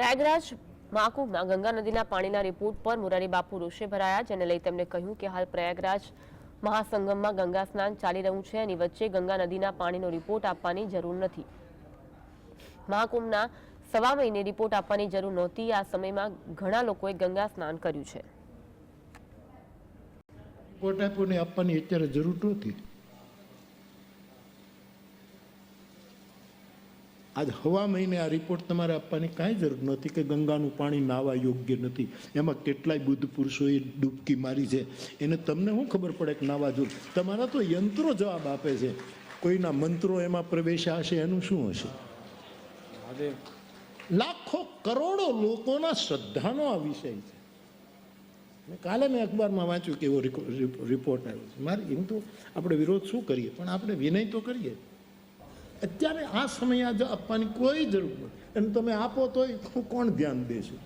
પ્રયાગરાજ મહાકુંભમાં ગંગા નદીના પાણીના રિપોર્ટ પર મુરારી બાપુ રોષે ભરાયા, જેને લઈ તેમણે કહ્યું કે હાલ પ્રયાગરાજ મહાસંગમમાં ગંગા સ્નાન ચાલી રહ્યું છે એની વચ્ચે ગંગા નદીના પાણીનો રિપોર્ટ આપવાની જરૂર નથી. મહાકુંભના સવા મહિને રિપોર્ટ આપવાની જરૂર નહોતી. આ સમયમાં ઘણા લોકોએ ગંગા સ્નાન કર્યું છે. રિપોર્ટ આપવાની અત્યારે જરૂર નહોતી આજ હવા મહિને આ રિપોર્ટ તમારે આપવાની કાંઈ જરૂર નથી કે ગંગાનું પાણી નાવા યોગ્ય નથી. એમાં કેટલાય બુદ્ધ પુરુષોએ ડૂબકી મારી છે. એને તમને શું ખબર પડે કે નાવા જોર તમારા તો યંત્રો જવાબ આપે છે. કોઈના મંત્રો એમાં પ્રવેશ્યા હશે એનું શું હશે? લાખો કરોડો લોકોના શ્રદ્ધાનો આ વિષય છે. કાલે મેં અખબારમાં વાંચ્યું કે એવો રિપોર્ટ આવ્યો છે. મારે એમ તો આપણે વિરોધ શું કરીએ? પણ આપણે વિનય તો કરીએ. અત્યારે આ સમયે આજે આપવાની કોઈ જરૂર નથી. અને તમે આપો તોય કોણ ધ્યાન દેશે?